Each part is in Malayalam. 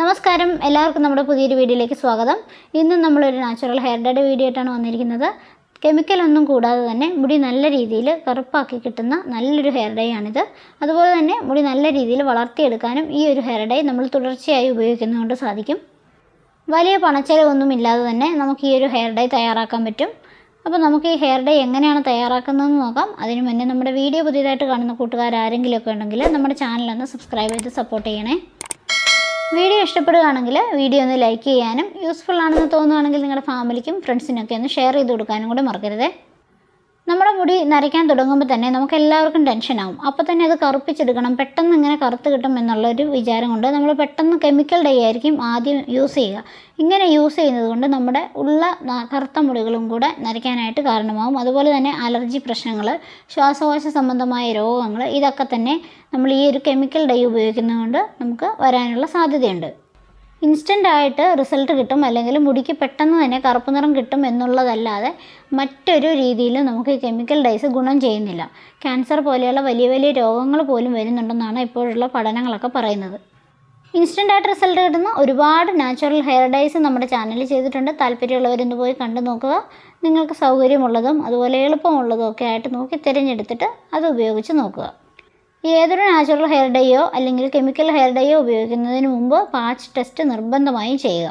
നമസ്കാരം. എല്ലാവർക്കും നമ്മുടെ പുതിയൊരു വീഡിയോയിലേക്ക് സ്വാഗതം. ഇന്നും നമ്മളൊരു നാച്ചുറൽ ഹെയർ ഡേയുടെ വീഡിയോ ആയിട്ടാണ് വന്നിരിക്കുന്നത്. കെമിക്കൽ ഒന്നും കൂടാതെ തന്നെ മുടി നല്ല രീതിയിൽ കറുപ്പാക്കി കിട്ടുന്ന നല്ലൊരു ഹെയർ ഡേ ആണിത്. അതുപോലെ തന്നെ മുടി നല്ല രീതിയിൽ വളർത്തിയെടുക്കാനും ഈ ഒരു ഹെയർ ഡേ നമ്മൾ തുടർച്ചയായി ഉപയോഗിക്കുന്നതുകൊണ്ട് സാധിക്കും. വലിയ പണച്ചെലവൊന്നും ഇല്ലാതെ തന്നെ നമുക്ക് ഈ ഒരു ഹെയർ ഡേ തയ്യാറാക്കാൻ പറ്റും. അപ്പോൾ നമുക്ക് ഈ ഹെയർ ഡേ എങ്ങനെയാണ് തയ്യാറാക്കുന്നതെന്ന് നോക്കാം. അതിനു മുന്നേ നമ്മുടെ വീഡിയോ പുതിയതായിട്ട് കാണുന്ന കൂട്ടുകാർ ആരെങ്കിലുമൊക്കെ ഉണ്ടെങ്കിൽ നമ്മുടെ ചാനലൊന്ന് സബ്സ്ക്രൈബ് ചെയ്ത് സപ്പോർട്ട് ചെയ്യണേ. വീഡിയോ ഇഷ്ടപ്പെടുകയാണെങ്കിൽ വീഡിയോ ഒന്ന് ലൈക്ക് ചെയ്യാനും യൂസ്ഫുൾ ആണെന്ന് തോന്നുകയാണെങ്കിൽ നിങ്ങളുടെ ഫാമിലിക്കും ഫ്രണ്ട്സിനൊക്കെ ഒന്ന് ഷെയർ ചെയ്ത് കൊടുക്കാനും കൂടെ മറക്കരുതേ. നമ്മുടെ മുടി നരയ്ക്കാൻ തുടങ്ങുമ്പോൾ തന്നെ നമുക്ക് എല്ലാവർക്കും ടെൻഷനാവും അപ്പോൾ തന്നെ അത് കറുപ്പിച്ചെടുക്കണം. പെട്ടെന്ന് ഇങ്ങനെ കറുത്ത് കിട്ടും എന്നുള്ളൊരു വിചാരം കൊണ്ട് നമ്മൾ പെട്ടെന്ന് കെമിക്കൽ ഡൈ ആയിരിക്കും ആദ്യം യൂസ് ചെയ്യുക. ഇങ്ങനെ യൂസ് ചെയ്യുന്നത് കൊണ്ട് നമ്മുടെ ഉള്ള കറുത്ത മുടികളും കൂടെ നരയ്ക്കാനായിട്ട് കാരണമാവും. അതുപോലെ തന്നെ അലർജി പ്രശ്നങ്ങൾ ശ്വാസകോശ സംബന്ധമായ രോഗങ്ങൾ ഇതൊക്കെ തന്നെ നമ്മൾ ഈ ഒരു കെമിക്കൽ ഡൈ ഉപയോഗിക്കുന്നതുകൊണ്ട് നമുക്ക് വരാനുള്ള സാധ്യതയുണ്ട്. ഇൻസ്റ്റന്റ് ആയിട്ട് റിസൾട്ട് കിട്ടും അല്ലെങ്കിൽ മുടിക്ക് പെട്ടെന്ന് തന്നെ കറുപ്പ് നിറം കിട്ടും എന്നുള്ളതല്ലാതെ മറ്റൊരു രീതിയിലും നമുക്ക് കെമിക്കൽ ഡൈസ് ഗുണം ചെയ്യുന്നില്ല. ക്യാൻസർ പോലെയുള്ള വലിയ വലിയ രോഗങ്ങൾ പോലും വരുന്നുണ്ടെന്നാണ് ഇപ്പോഴുള്ള പഠനങ്ങളൊക്കെ പറയുന്നത്. ഇൻസ്റ്റന്റ് ആയിട്ട് റിസൾട്ട് കിട്ടുന്ന ഒരുപാട് നാച്ചുറൽ ഹെയർ ഡൈസ് നമ്മുടെ ചാനലിൽ ചെയ്തിട്ടുണ്ട്. താല്പര്യമുള്ളവരൊന്ന് പോയി കണ്ടു നോക്കുക. നിങ്ങൾക്ക് സൗകര്യമുള്ളതും അതുപോലെ എളുപ്പമുള്ളതും ഒക്കെ ആയിട്ട് നോക്കി തിരഞ്ഞെടുത്തിട്ട് അത് ഉപയോഗിച്ച് നോക്കുക. ഏതൊരു നാച്ചുറൽ ഹെയർ ഡൈയോ അല്ലെങ്കിൽ കെമിക്കൽ ഹെയർ ഡൈയോ ഉപയോഗിക്കുന്നതിന് മുമ്പ് പാച്ച് ടെസ്റ്റ് നിർബന്ധമായും ചെയ്യുക.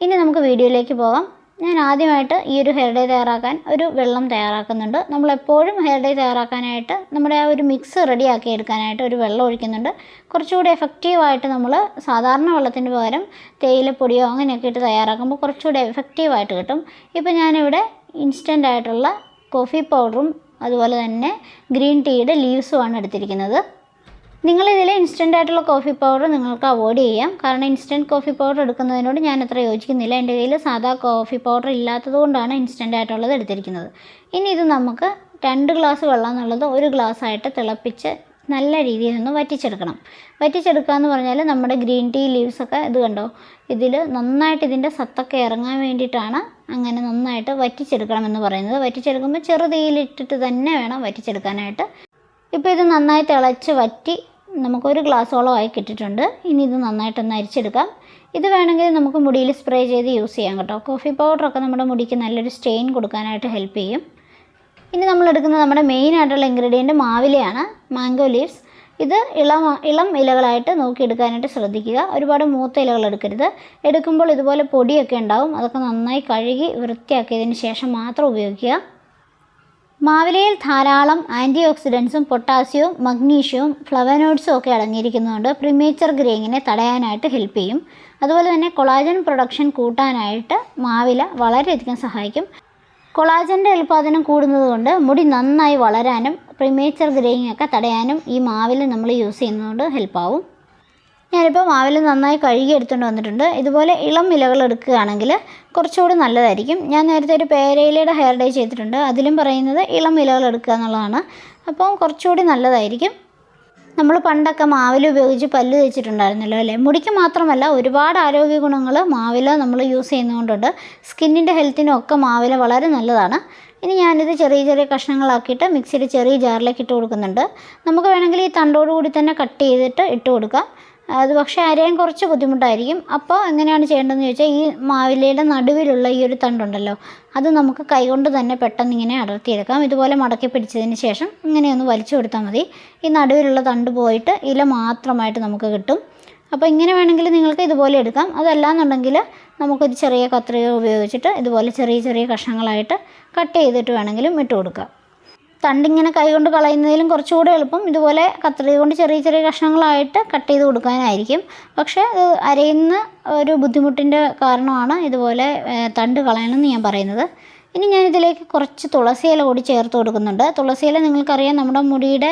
ഇനി നമുക്ക് വീഡിയോയിലേക്ക് പോകാം. ഞാൻ ആദ്യമായിട്ട് ഈ ഒരു ഹെയർ ഡൈ തയ്യാറാക്കാൻ ഒരു വെള്ളം തയ്യാറാക്കുന്നുണ്ട്. നമ്മളെപ്പോഴും ഹെയർ ഡൈ തയ്യാറാക്കാനായിട്ട് നമ്മുടെ ആ ഒരു മിക്സ് റെഡിയാക്കി എടുക്കാനായിട്ട് ഒരു വെള്ളം ഒഴിക്കുന്നുണ്ട്. കുറച്ചുകൂടി എഫക്റ്റീവായിട്ട് നമ്മൾ സാധാരണ വെള്ളത്തിന് പകരം തേയിലപ്പൊടിയോ അങ്ങനെയൊക്കെ ഇട്ട് തയ്യാറാക്കുമ്പോൾ കുറച്ചുകൂടി എഫക്റ്റീവായിട്ട് കിട്ടും. ഇപ്പോൾ ഞാനിവിടെ ഇൻസ്റ്റന്റ് ആയിട്ടുള്ള കോഫി പൗഡറും അതുപോലെ തന്നെ ഗ്രീൻ ടീയുടെ ലീവ്സുമാണ് എടുത്തിരിക്കുന്നത്. നിങ്ങളിതിൽ ഇൻസ്റ്റന്റ് ആയിട്ടുള്ള കോഫി പൗഡർ നിങ്ങൾക്ക് അവോയ്ഡ് ചെയ്യാം. കാരണം ഇൻസ്റ്റന്റ് കോഫി പൗഡർ എടുക്കുന്നതിനോട് ഞാൻ അത്ര യോജിക്കുന്നില്ല. എന്റെ കയ്യിൽ സാധാ കോഫി പൗഡർ ഇല്ലാത്തതുകൊണ്ടാണ് ഇൻസ്റ്റന്റ് ആയിട്ടുള്ളത് എടുത്തിരിക്കുന്നത്. ഇനി ഇത് നമുക്ക് രണ്ട് ഗ്ലാസ് വെള്ളം എന്നുള്ളത് ഒരു ഗ്ലാസ് ആയിട്ട് തിളപ്പിച്ച് നല്ല രീതിയിൽ ഒന്ന് വറ്റിച്ചെടുക്കണം. വറ്റിച്ചെടുക്കുക എന്ന് പറഞ്ഞാൽ നമ്മുടെ ഗ്രീൻ ടീ ലീവ്സൊക്കെ ഇത് കണ്ടോ? ഇതിൽ നന്നായിട്ട് ഇതിന്റെ സത്തൊക്കെ ഇറങ്ങാൻ വേണ്ടിയിട്ടാണ് അങ്ങനെ നന്നായിട്ട് വറ്റിച്ചെടുക്കണം എന്ന് പറയുന്നത്. വറ്റിച്ചെടുക്കുമ്പോൾ ചെറുതീയിലിട്ടിട്ട് തന്നെ വേണം വറ്റിച്ചെടുക്കാനായിട്ട്. ഇപ്പോൾ ഇത് നന്നായി തിളച്ച് വറ്റി നമുക്കൊരു ഗ്ലാസ്സോളം ആയി കിട്ടിയിട്ടുണ്ട്. ഇനി ഇത് നന്നായിട്ടൊന്ന് അരിച്ചെടുക്കാം. ഇത് വേണമെങ്കിൽ നമുക്ക് മുടിയിൽ സ്പ്രേ ചെയ്ത് യൂസ് ചെയ്യാം കേട്ടോ. കോഫി പൗഡറൊക്കെ നമ്മുടെ മുടിക്ക് നല്ലൊരു സ്റ്റെയിൻ കൊടുക്കാനായിട്ട് ഹെൽപ്പ് ചെയ്യും. ഇനി നമ്മൾ എടുക്കുന്നത് നമ്മുടെ മെയിൻ ആയിട്ടുള്ള ഇൻഗ്രീഡിയന്റ് മാവിലയാണ് മാംഗോ ലീവ്സ്. ഇത് ഇളം ഇളം ഇലകളായിട്ട് നോക്കിയെടുക്കാനായിട്ട് ശ്രദ്ധിക്കുക. ഒരുപാട് മൂത്ത ഇലകൾ എടുക്കരുത്. എടുക്കുമ്പോൾ ഇതുപോലെ പൊടിയൊക്കെ ഉണ്ടാവും. അതൊക്കെ നന്നായി കഴുകി വൃത്തിയാക്കിയതിന് ശേഷം മാത്രം ഉപയോഗിക്കുക. മാവിലയിൽ ധാരാളം ആന്റി ഓക്സിഡൻസും പൊട്ടാസ്യവും മഗ്നീഷ്യവും ഫ്ലവനോയിഡ്സും ഒക്കെ അടങ്ങിയിരിക്കുന്നതുകൊണ്ട് പ്രിമേച്ചർ ഗ്രേയിങ്ങിനെ തടയാനായിട്ട് ഹെൽപ്പ് ചെയ്യും. അതുപോലെ തന്നെ കൊളാജൻ പ്രൊഡക്ഷൻ കൂട്ടാനായിട്ട് മാവില വളരെയധികം സഹായിക്കും. കൊളാജന്റെ ഉൽപ്പാദനം കൂടുന്നതുകൊണ്ട് മുടി നന്നായി വളരാനും പ്രിമേച്ചർ ഗ്രേയിങ് ഒക്കെ തടയാനും ഈ മാവിൽ നമ്മൾ യൂസ് ചെയ്യുന്നതുകൊണ്ട് ഹെൽപ്പാവും ഞാനിപ്പോൾ മാവിൽ നന്നായി കഴുകി എടുത്തുകൊണ്ട് വന്നിട്ടുണ്ട്. ഇതുപോലെ ഇളം ഇലകൾ എടുക്കുകയാണെങ്കിൽ കുറച്ചുകൂടി നല്ലതായിരിക്കും. ഞാൻ നേരത്തെ ഒരു പേരയിലയുടെ ഹെയർ ഡൈ ചെയ്തിട്ടുണ്ട്. അതിലും പറയുന്നത് ഇളം ഇലകൾ എടുക്കുക എന്നുള്ളതാണ്. അപ്പം കുറച്ചുകൂടി നല്ലതായിരിക്കും. നമ്മൾ പണ്ടൊക്കെ മാവിൽ ഉപയോഗിച്ച് പല്ല് തേച്ചിട്ടുണ്ടായിരുന്നല്ലോ അല്ലേ? മുടിക്ക് മാത്രമല്ല ഒരുപാട് ആരോഗ്യ ഗുണങ്ങൾ മാവില നമ്മൾ യൂസ് ചെയ്യുന്നതുകൊണ്ടുണ്ട്. സ്കിന്നിന്റെ ഹെൽത്തിനും ഒക്കെ മാവില വളരെ നല്ലതാണ്. ഇനി ഞാനിത് ചെറിയ ചെറിയ കഷ്ണങ്ങളാക്കിയിട്ട് മിക്സിയുടെ ചെറിയ ജാറിലേക്ക് ഇട്ട് കൊടുക്കുന്നുണ്ട്. നമുക്ക് വേണമെങ്കിൽ ഈ തണ്ടോട് കൂടി തന്നെ കട്ട് ചെയ്തിട്ട് ഇട്ട് കൊടുക്കാം. അത് പക്ഷേ അരയാൻ കുറച്ച് ബുദ്ധിമുട്ടായിരിക്കും. അപ്പോൾ എങ്ങനെയാണ് ചെയ്യേണ്ടതെന്ന് ചോദിച്ചാൽ ഈ മാവിലയുടെ നടുവിലുള്ള ഈ ഒരു തണ്ടുണ്ടല്ലോ അത് നമുക്ക് കൈകൊണ്ട് തന്നെ പെട്ടെന്ന് ഇങ്ങനെ അടർത്തിയെടുക്കാം. ഇതുപോലെ മടക്കി പിടിച്ചതിന് ശേഷം ഇങ്ങനെ ഒന്ന് വലിച്ചു കൊടുത്താൽ മതി. ഈ നടുവിലുള്ള തണ്ട് പോയിട്ട് ഇല മാത്രമായിട്ട് നമുക്ക് കിട്ടും. അപ്പോൾ ഇങ്ങനെ വേണമെങ്കിൽ നിങ്ങൾക്ക് ഇതുപോലെ എടുക്കാം. അതല്ലാന്നുണ്ടെങ്കിൽ നമുക്കൊരു ചെറിയ കത്രിക ഉപയോഗിച്ചിട്ട് ഇതുപോലെ ചെറിയ ചെറിയ കഷ്ണങ്ങളായിട്ട് കട്ട് ചെയ്തിട്ട് വേണമെങ്കിലും ഇട്ട് കൊടുക്കാം. തണ്ടിങ്ങനെ കൈകൊണ്ട് കളയുന്നതിലും കുറച്ചുകൂടെ എളുപ്പം. ഇതുപോലെ കത്രിക കൊണ്ട് ചെറിയ ചെറിയ കഷ്ണങ്ങളായിട്ട് കട്ട് ചെയ്ത് കൊടുക്കാനായിരിക്കും. പക്ഷേ ഇത് അരയുന്ന ഒരു ബുദ്ധിമുട്ടിന്റെ കാരണമാണ് ഇതുപോലെ തണ്ട് കളയണമെന്ന് ഞാൻ പറയുന്നത്. ഇനി ഞാൻ ഇതിലേക്ക് കുറച്ച് തുളസിയില കൂടി ചേർത്ത് കൊടുക്കുന്നുണ്ട്. തുളസിയില നിങ്ങൾക്കറിയാം നമ്മുടെ മുടിയുടെ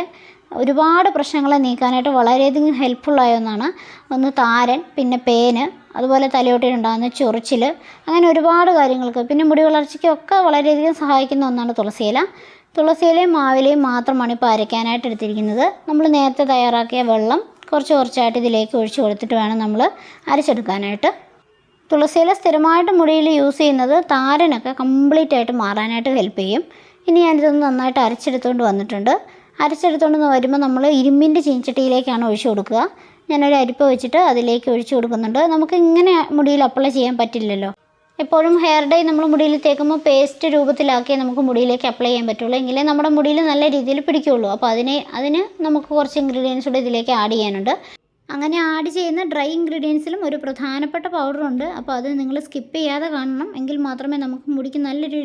ഒരുപാട് പ്രശ്നങ്ങളെ നീക്കാനായിട്ട് വളരെയധികം ഹെൽപ്ഫുള്ളായ ഒന്നാണ് ഒന്ന് താരൻ പിന്നെ പേന് അതുപോലെ തലയോട്ടിലുണ്ടാകുന്ന ചൊറിച്ചിൽ അങ്ങനെ ഒരുപാട് കാര്യങ്ങൾക്ക്. പിന്നെ മുടി വളർച്ചയ്ക്കൊക്കെ വളരെയധികം സഹായിക്കുന്ന ഒന്നാണ് തുളസിയില. തുളസിയിലയും മാവിലയും മാത്രമാണ് ഇപ്പോൾ അരയ്ക്കാനായിട്ട് എടുത്തിരിക്കുന്നത്. നമ്മൾ നേരത്തെ തയ്യാറാക്കിയ വെള്ളം കുറച്ച് കുറച്ചായിട്ട് ഇതിലേക്ക് ഒഴിച്ചു കൊടുത്തിട്ട് വേണം നമ്മൾ അരച്ചെടുക്കാനായിട്ട്. തുളസിയില സ്ഥിരമായിട്ട് മുടിയിൽ യൂസ് ചെയ്യുന്നത് താരനൊക്കെ കംപ്ലീറ്റ് ആയിട്ട് മാറാനായിട്ട് ഹെൽപ്പ് ചെയ്യും. ഇനി ഞാനിതൊന്ന് നന്നായിട്ട് അരച്ചെടുത്തുകൊണ്ട് വന്നിട്ടുണ്ട്. അരച്ചെടുത്തുകൊണ്ട് വരുമ്പോൾ നമ്മൾ ഇരുമ്പിന്റെ ചീഞ്ചട്ടിയിലേക്കാണ് ഒഴിച്ചു കൊടുക്കുക. ഞാനൊരു അരിപ്പ വെച്ചിട്ട് അതിലേക്ക് ഒഴിച്ചു കൊടുക്കുന്നുണ്ട്. നമുക്ക് ഇങ്ങനെ മുടിയിൽ അപ്ലൈ ചെയ്യാൻ പറ്റില്ലല്ലോ. എപ്പോഴും ഹെയർ ഡൈ നമ്മൾ മുടിയിൽ തേക്കുമ്പോൾ പേസ്റ്റ് രൂപത്തിലാക്കിയേ നമുക്ക് മുടിയിലേക്ക് അപ്ലൈ ചെയ്യാൻ പറ്റുള്ളൂ. എങ്കിലേ നമ്മുടെ മുടിയിൽ നല്ല രീതിയിൽ പിടിക്കുകയുള്ളൂ അപ്പോൾ അതിനെ അതിന് നമുക്ക് കുറച്ച് ഇൻഗ്രീഡിയൻസ് കൂടെ ഇതിലേക്ക് ആഡ് ചെയ്യാനുണ്ട്. അങ്ങനെ ആഡ് ചെയ്യുന്ന ഡ്രൈ ഇൻഗ്രീഡിയൻസിലും ഒരു പ്രധാനപ്പെട്ട പൗഡറുണ്ട് അപ്പോൾ അത് നിങ്ങൾ സ്കിപ്പ് ചെയ്യാതെ കാണണം. എങ്കിൽ മാത്രമേ നമുക്ക് മുടിക്ക് നല്ലൊരു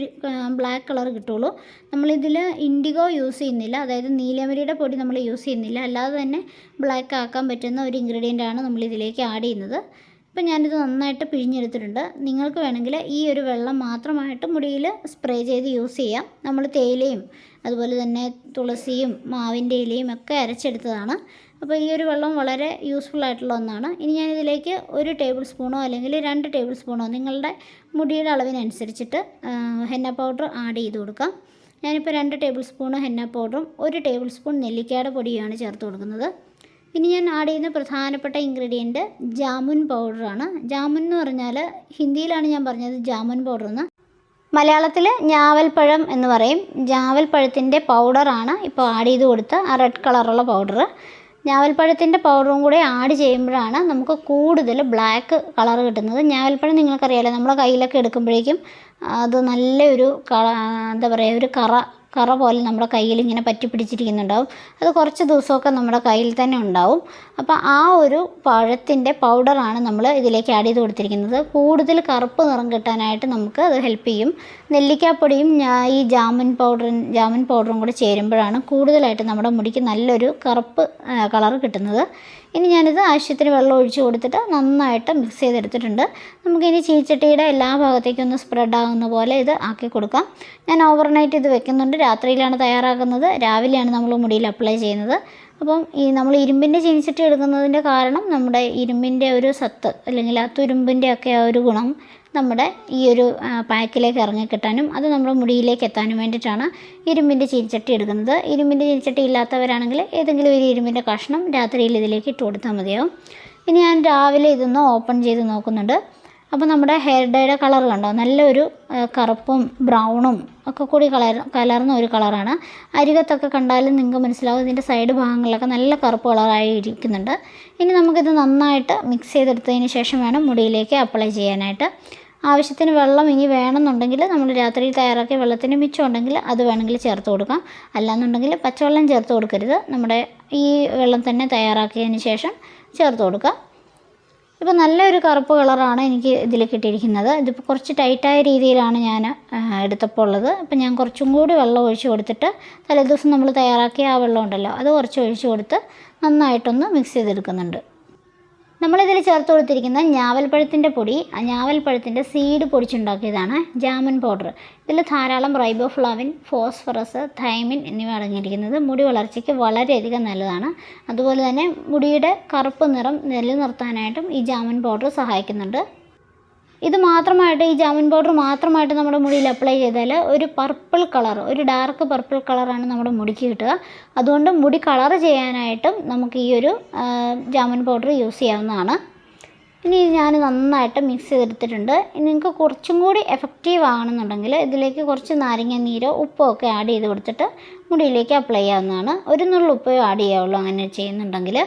ബ്ലാക്ക് കളർ കിട്ടുള്ളൂ. നമ്മളിതിൽ ഇൻഡിഗോ യൂസ് ചെയ്യുന്നില്ല. അതായത് നീലമരിയുടെ പൊടി നമ്മൾ യൂസ് ചെയ്യുന്നില്ല. അല്ലാതെ തന്നെ ബ്ലാക്ക് ആക്കാൻ പറ്റുന്ന ഒരു ഇൻഗ്രീഡിയന്റ് ആണ് നമ്മൾ ഇതിലേക്ക് ആഡ് ചെയ്യുന്നത്. ഇപ്പം ഞാനിത് നന്നായിട്ട് പിഴിഞ്ഞെടുത്തിട്ടുണ്ട്. നിങ്ങൾക്ക് വേണമെങ്കിൽ ഈ ഒരു വെള്ളം മാത്രമായിട്ട് മുടിയിൽ സ്പ്രേ ചെയ്ത് യൂസ് ചെയ്യാം. നമ്മൾ തേയിലയും അതുപോലെ തന്നെ തുളസിയും മാവിന്റെ ഇലയും ഒക്കെ അരച്ചെടുത്തതാണ്. അപ്പോൾ ഈ ഒരു വെള്ളം വളരെ യൂസ്ഫുൾ ആയിട്ടുള്ള ഒന്നാണ്. ഇനി ഞാനിതിലേക്ക് ഒരു ടേബിൾ സ്പൂണോ അല്ലെങ്കിൽ രണ്ട് ടേബിൾ സ്പൂണോ നിങ്ങളുടെ മുടിയുടെ അളവിനനുസരിച്ചിട്ട് ഹെന്ന പൗഡർ ആഡ് ചെയ്ത് കൊടുക്കാം. ഞാനിപ്പോൾ രണ്ട് ടേബിൾ സ്പൂണ് ഹെന്ന പൗഡറും ഒരു ടേബിൾ സ്പൂൺ നെല്ലിക്കയുടെ പൊടിയുമാണ് ചേർത്ത് കൊടുക്കുന്നത്. ഇനി ഞാൻ ആഡ് ചെയ്യുന്ന പ്രധാനപ്പെട്ട ഇൻഗ്രീഡിയന്റ് ജാമുൻ പൗഡറാണ് ജാമുൻ എന്ന് പറഞ്ഞാൽ ഹിന്ദിയിലാണ് ഞാൻ പറഞ്ഞത് ജാമുൻ പൗഡർ എന്ന്. മലയാളത്തിൽ ഞാവൽപ്പഴം എന്ന് പറയും. ഞാവൽപ്പഴത്തിന്റെ പൗഡറാണ് ഇപ്പോൾ ആഡ് ചെയ്ത് കൊടുത്ത ആ റെഡ് കളറുള്ള പൗഡർ ഞാവൽപ്പഴത്തിന്റെ പൗഡറും കൂടെ ആഡ് ചെയ്യുമ്പോഴാണ് നമുക്ക് കൂടുതൽ ബ്ലാക്ക് കളർ കിട്ടുന്നത്. ഞാവൽപ്പഴം നിങ്ങൾക്കറിയാലോ നമ്മുടെ കയ്യിലൊക്കെ എടുക്കുമ്പോഴേക്കും അത് നല്ലൊരു എന്താ പറയുക ഒരു കറ കറ പോലെ നമ്മുടെ കയ്യിൽ ഇങ്ങനെ പറ്റി പിടിച്ചിരിക്കുന്നുണ്ടാവും. അത് കുറച്ച് ദിവസമൊക്കെ നമ്മുടെ കയ്യിൽ തന്നെ ഉണ്ടാവും. അപ്പോൾ ആ ഒരു പഴത്തിന്റെ പൗഡറാണ് നമ്മൾ ഇതിലേക്ക് ആഡ് ചെയ്ത് കൊടുത്തിരിക്കുന്നത്. കൂടുതൽ കറുപ്പ് നിറം കിട്ടാനായിട്ട് നമുക്ക് അത് ഹെൽപ്പ് ചെയ്യും. നെല്ലിക്കാപ്പൊടിയും ഈ ജാമുൻ പൗഡറും ജാമുൻ പൗഡറും കൂടെ ചേരുമ്പോഴാണ് കൂടുതലായിട്ട് നമ്മുടെ മുടിക്ക് നല്ലൊരു കറുപ്പ് കളർ കിട്ടുന്നത്. ഇനി ഞാനിത് ആവശ്യത്തിന് വെള്ളം ഒഴിച്ച് കൊടുത്തിട്ട് നന്നായിട്ട് മിക്സ് ചെയ്തെടുത്തിട്ടുണ്ട്. നമുക്കിനി ചീച്ചട്ടിയുടെ എല്ലാ ഭാഗത്തേക്കും ഒന്ന് സ്പ്രെഡ് ആകുന്ന പോലെ ഇത് ആക്കി കൊടുക്കാം. ഞാൻ ഓവർനൈറ്റ് ഇത് വെക്കുന്നുണ്ട്. രാത്രിയിലാണ് തയ്യാറാക്കുന്നത്. രാവിലെയാണ് നമ്മൾ മുടിയിൽ അപ്ലൈ ചെയ്യുന്നത്. അപ്പം ഈ നമ്മൾ ഇരുമ്പിന്റെ ചീനിച്ചട്ടി എടുക്കുന്നതിന്റെ കാരണം നമ്മുടെ ഇരുമ്പിന്റെ ഒരു സത്ത് അല്ലെങ്കിൽ ആ ഒക്കെ ആ ഒരു ഗുണം നമ്മുടെ ഈ ഒരു പാക്കിലേക്ക് ഇറങ്ങിക്കിട്ടാനും അത് നമ്മുടെ മുടിയിലേക്ക് എത്താനും വേണ്ടിയിട്ടാണ് ഇരുമ്പിന്റെ ചീനിച്ചട്ടി എടുക്കുന്നത്. ഇരുമ്പിന്റെ ചീനിച്ചട്ടി ഇല്ലാത്തവരാണെങ്കിൽ ഏതെങ്കിലും ഒരു ഇരുമ്പിന്റെ കഷ്ണം രാത്രിയിൽ ഇതിലേക്ക് ഇട്ട് കൊടുത്താൽ മതിയാവും. ഇനി ഞാൻ രാവിലെ ഇതൊന്ന് ഓപ്പൺ ചെയ്ത് നോക്കുന്നുണ്ട്. അപ്പോൾ നമ്മുടെ ഹെയർ ഡേയുടെ കളർ കണ്ടോ? നല്ലൊരു കറുപ്പും ബ്രൗണും ഒക്കെ കൂടി കളർ കലർന്ന ഒരു കളറാണ്. അരികത്തൊക്കെ കണ്ടാലും നിങ്ങൾക്ക് മനസ്സിലാവും ഇതിന്റെ സൈഡ് ഭാഗങ്ങളിലൊക്കെ നല്ല കറുപ്പ് കളറായി ഇരിക്കുന്നുണ്ട്. ഇനി നമുക്കിത് നന്നായിട്ട് മിക്സ് ചെയ്തെടുത്തതിന് ശേഷം വേണം മുടിയിലേക്ക് അപ്ലൈ ചെയ്യാനായിട്ട്. ആവശ്യത്തിന് വെള്ളം ഇനി വേണമെന്നുണ്ടെങ്കിൽ നമ്മൾ രാത്രിയിൽ തയ്യാറാക്കിയ വെള്ളത്തിന് മിച്ചം ഉണ്ടെങ്കിൽ അത് വേണമെങ്കിൽ ചേർത്ത് കൊടുക്കാം. അല്ലാന്നുണ്ടെങ്കിൽ പച്ചവെള്ളം ചേർത്ത് കൊടുക്കരുത്. നമ്മുടെ ഈ വെള്ളം തന്നെ തയ്യാറാക്കിയതിന് ശേഷം ചേർത്ത് കൊടുക്കുക ഇപ്പോൾ നല്ലൊരു കറുപ്പ് കളറാണ് എനിക്ക് ഇതിൽ കിട്ടിയിരിക്കുന്നത്. ഇതിപ്പോൾ കുറച്ച് ടൈറ്റായ രീതിയിലാണ് ഞാൻ എടുത്തപ്പോൾ ഉള്ളത്. അപ്പോൾ ഞാൻ കുറച്ചും കൂടി വെള്ളം ഒഴിച്ചു കൊടുത്തിട്ട് തലേദിവസം നമ്മൾ തയ്യാറാക്കിയ ആ വെള്ളം ഉണ്ടല്ലോ അത് കുറച്ച് ഒഴിച്ചു കൊടുത്ത് നന്നായിട്ടൊന്ന് മിക്സ് ചെയ്തെടുക്കുന്നുണ്ട്. നമ്മളിതിൽ ചേർത്ത് കൊടുത്തിരിക്കുന്ന ഞാവൽപ്പഴത്തിന്റെ പൊടി ആ ഞാവൽപ്പഴത്തിന്റെ സീഡ് പൊടിച്ചുണ്ടാക്കിയതാണ് ജാമൻ പൗഡർ ഇതിൽ ധാരാളം റൈബോഫ്ലാവിൻ ഫോസ്ഫറസ് തൈമിൻ എന്നിവ അടങ്ങിയിരിക്കുന്നത് മുടി വളർച്ചയ്ക്ക് വളരെയധികം നല്ലതാണ്. അതുപോലെ തന്നെ മുടിയുടെ കറുപ്പ് നിറം നിലനിർത്താനായിട്ടും ഈ ജാമൻ പൗഡർ സഹായിക്കുന്നുണ്ട്. ഇത് മാത്രമായിട്ട് ഈ ജാമിൻ പൗഡർ മാത്രമായിട്ട് നമ്മുടെ മുടിയിൽ അപ്ലൈ ചെയ്താൽ ഒരു പർപ്പിൾ കളർ ഒരു ഡാർക്ക് പർപ്പിൾ കളറാണ് നമ്മുടെ മുടിക്ക് കിട്ടുക. അതുകൊണ്ട് മുടി കളർ ചെയ്യാനായിട്ടും നമുക്ക് ഈ ഒരു ജാമിൻ പൗഡർ യൂസ് ചെയ്യാവുന്നതാണ്. ഇനി ഞാൻ നന്നായിട്ട് മിക്സ് ചെയ്തെടുത്തിട്ടുണ്ട്. ഇനി നിങ്ങൾക്ക് കുറച്ചും കൂടി എഫക്റ്റീവ് ആണെന്നുണ്ടെങ്കിൽ ഇതിലേക്ക് കുറച്ച് നാരങ്ങ നീരോ ഉപ്പോ ഒക്കെ ആഡ് ചെയ്ത് കൊടുത്തിട്ട് മുടിയിലേക്ക് അപ്ലൈ ചെയ്യാവുന്നതാണ്. ഒരു നുള്ളു ഉപ്പോ ആഡ് ചെയ്യാവുള്ളൂ അങ്ങനെ ചെയ്യുന്നുണ്ടെങ്കിൽ.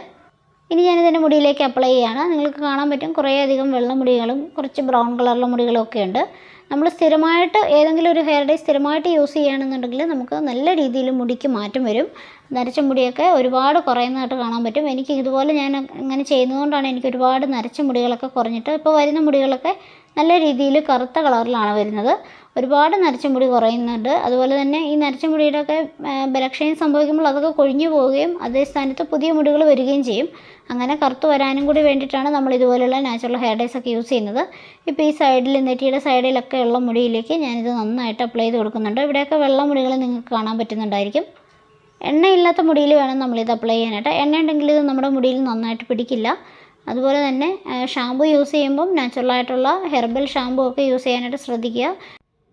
ഇനി ഞാനിതിന്റെ മുടിയിലേക്ക് അപ്ലൈ ചെയ്യാണ്. നിങ്ങൾക്ക് കാണാൻ പറ്റും കുറേയധികം വെള്ള മുടികളും കുറച്ച് ബ്രൗൺ കളറുള്ള മുടികളും ഒക്കെ ഉണ്ട്. നമ്മൾ സ്ഥിരമായിട്ട് ഏതെങ്കിലും ഒരു ഹെയർ ഡേ സ്ഥിരമായിട്ട് യൂസ് ചെയ്യുകയാണെന്നുണ്ടെങ്കിൽ നമുക്ക് നല്ല രീതിയിൽ മുടിക്ക് മാറ്റം വരും. നരച്ച മുടിയൊക്കെ ഒരുപാട് കുറയുന്നതായിട്ട് കാണാൻ പറ്റും. എനിക്ക് ഇതുപോലെ ഞാൻ ഇങ്ങനെ ചെയ്യുന്നതുകൊണ്ടാണ് എനിക്ക് ഒരുപാട് നരച്ച മുടികളൊക്കെ കുറഞ്ഞിട്ട് ഇപ്പോൾ വരുന്ന മുടികളൊക്കെ നല്ല രീതിയിൽ കറുത്ത കളറിലാണ് വരുന്നത്. ഒരുപാട് നരച്ച മുടി കുറയുന്നുണ്ട്. അതുപോലെ തന്നെ ഈ നരച്ച ആ, ബലക്ഷയം സംഭവിക്കുമ്പോൾ അതൊക്കെ കൊഴിഞ്ഞു പോവുകയും അതേ സ്ഥാനത്ത് പുതിയ മുടികൾ വരികയും ചെയ്യും. അങ്ങനെ കറുത്ത് വരാനും കൂടി വേണ്ടിയിട്ടാണ് നമ്മൾ ഇതുപോലെയുള്ള നാച്ചുറൽ ഹെയർ ഡൈസ് ഒക്കെ യൂസ് ചെയ്യുന്നത്. ഇപ്പോൾ ഈ സൈഡിൽ നെറ്റിയുടെ സൈഡിലൊക്കെ ഉള്ള മുടിയിലേക്ക് ഞാനിത് നന്നായിട്ട് അപ്ലൈ ചെയ്ത് കൊടുക്കുന്നുണ്ട്. ഇവിടെയൊക്കെ വെള്ള മുടികൾ നിങ്ങൾക്ക് കാണാൻ പറ്റുന്നുണ്ടായിരിക്കും. എണ്ണയില്ലാത്ത മുടിയിൽ വേണം നമ്മളിത് അപ്ലൈ ചെയ്യാനായിട്ട്. എണ്ണ ഉണ്ടെങ്കിൽ ഇത് നമ്മുടെ മുടിയിൽ നന്നായിട്ട് പിടിക്കില്ല. അതുപോലെ തന്നെ ഷാമ്പു യൂസ് ചെയ്യുമ്പം നാച്ചുറലായിട്ടുള്ള ഹെർബൽ ഷാമ്പു ഒക്കെ യൂസ് ചെയ്യാനായിട്ട് ശ്രദ്ധിക്കുക.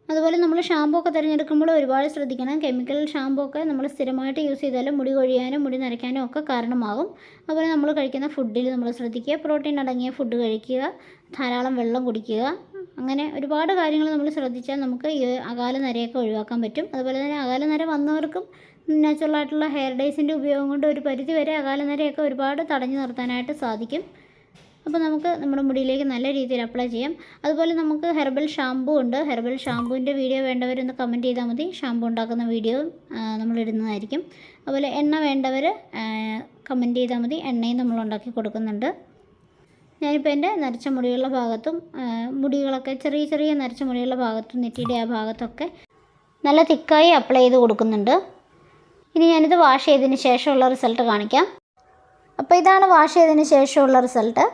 അതുപോലെ നമ്മൾ ഷാമ്പൂ ഒക്കെ തിരഞ്ഞെടുക്കുമ്പോൾ ഒരുപാട് ശ്രദ്ധിക്കണം. കെമിക്കൽ ഷാമ്പൂ ഒക്കെ നമ്മൾ സ്ഥിരമായിട്ട് യൂസ് ചെയ്താലും മുടി കൊഴിയാനും മുടി നരയ്ക്കാനും ഒക്കെ കാരണമാകും. അതുപോലെ നമ്മൾ കഴിക്കുന്ന ഫുഡിൽ നമ്മൾ ശ്രദ്ധിക്കുക. പ്രോട്ടീൻ അടങ്ങിയ ഫുഡ് കഴിക്കുക. ധാരാളം വെള്ളം കുടിക്കുക. അങ്ങനെ ഒരുപാട് കാര്യങ്ങൾ നമ്മൾ ശ്രദ്ധിച്ചാൽ നമുക്ക് ഈ അകാല നരയൊക്കെ ഒഴിവാക്കാൻ പറ്റും. അതുപോലെ തന്നെ അകാല നര വന്നവർക്കും നാച്ചുറൽ ആയിട്ടുള്ള ഹെയർ ഡൈസിന്റെ ഉപയോഗം കൊണ്ട് ഒരു പരിധി വരെ അകാലനരയൊക്കെ ഒരുപാട് തടഞ്ഞു നിർത്താനായിട്ട് സാധിക്കും. അപ്പോൾ നമുക്ക് നമ്മുടെ മുടിയിലേക്ക് നല്ല രീതിയിൽ അപ്ലൈ ചെയ്യാം. അതുപോലെ നമുക്ക് ഹെർബൽ ഷാമ്പൂ ഉണ്ട്. ഹെർബൽ ഷാമ്പൂവിന്റെ വീഡിയോ വേണ്ടവരൊന്ന് കമന്റ് ചെയ്താൽ മതി. ഷാമ്പൂ ഉണ്ടാക്കുന്ന വീഡിയോ നമ്മൾ ഇടുന്നതായിരിക്കും. അതുപോലെ എണ്ണ വേണ്ടവർ കമന്റ് ചെയ്താൽ മതി. എണ്ണയും നമ്മൾ ഉണ്ടാക്കി കൊടുക്കുന്നുണ്ട്. ഞാനിപ്പോൾ എന്റെ നരച്ച മുടിയുള്ള ഭാഗത്തും മുടികളൊക്കെ ചെറിയ ചെറിയ നരച്ച മുടിയുള്ള ഭാഗത്തും നെറ്റിയുടെ ആ ഭാഗത്തൊക്കെ നല്ല തിക്കായി അപ്ലൈ ചെയ്ത് കൊടുക്കുന്നുണ്ട്. ഇനി ഞാനിത് വാഷ് ചെയ്തതിന് ശേഷമുള്ള റിസൾട്ട് കാണിക്കാം. അപ്പോൾ ഇതാണ് വാഷ് ചെയ്തതിന് ശേഷമുള്ള റിസൾട്ട്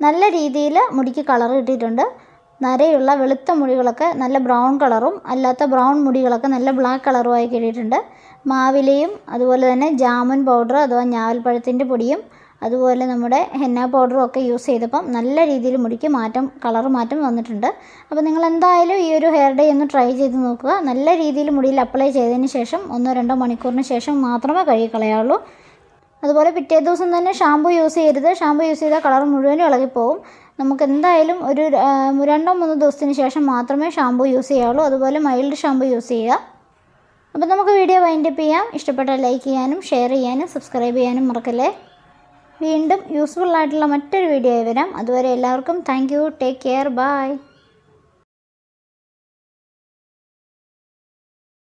നല്ല രീതിയിൽ മുടിക്ക് കളർ കിട്ടിയിട്ടുണ്ട്. നരയുള്ള വെളുത്ത മുടികളൊക്കെ നല്ല ബ്രൗൺ കളറും അല്ലാത്ത ബ്രൗൺ മുടികളൊക്കെ നല്ല ബ്ലാക്ക് കളറുമായി കിട്ടിയിട്ടുണ്ട്. മാവിലയും അതുപോലെ തന്നെ ജാമൻ പൗഡർ അഥവാ ഞാവൽപ്പഴത്തിന്റെ പൊടിയും അതുപോലെ നമ്മുടെ ഹെന്ന പൗഡറും ഒക്കെ യൂസ് ചെയ്തപ്പം നല്ല രീതിയിൽ മുടിക്ക് മാറ്റം കളർ മാറ്റം വന്നിട്ടുണ്ട്. അപ്പോൾ നിങ്ങൾ എന്തായാലും ഈ ഒരു ഹെയർ ഡേ ഒന്ന് ട്രൈ ചെയ്ത് നോക്കുക. നല്ല രീതിയിൽ മുടിയിൽ അപ്ലൈ ചെയ്തതിന് ശേഷം ഒന്നോ രണ്ടോ മണിക്കൂറിന് ശേഷം മാത്രമേ കഴുകിക്കളയാവുള്ളൂ അതുപോലെ പിറ്റേ ദിവസം തന്നെ ഷാമ്പു യൂസ് ചെയ്യരുത്. ഷാമ്പു യൂസ് ചെയ്താൽ കളർ മുഴുവനും ഇളകിപ്പോവും. നമുക്ക് എന്തായാലും ഒരു രണ്ടോ മൂന്നോ ദിവസത്തിന് ശേഷം മാത്രമേ ഷാമ്പു യൂസ് ചെയ്യാവുള്ളൂ. അതുപോലെ മൈൽഡ് ഷാമ്പു യൂസ് ചെയ്യുക. അപ്പോൾ നമുക്ക് വീഡിയോ വൈൻഡപ്പ് ചെയ്യാം. ഇഷ്ടപ്പെട്ട ലൈക്ക് ചെയ്യാനും ഷെയർ ചെയ്യാനും സബ്സ്ക്രൈബ് ചെയ്യാനും മറക്കല്ലേ? വീണ്ടും യൂസ്ഫുൾ ആയിട്ടുള്ള മറ്റൊരു വീഡിയോ വരാം. അതുവരെ എല്ലാവർക്കും thank you take care bye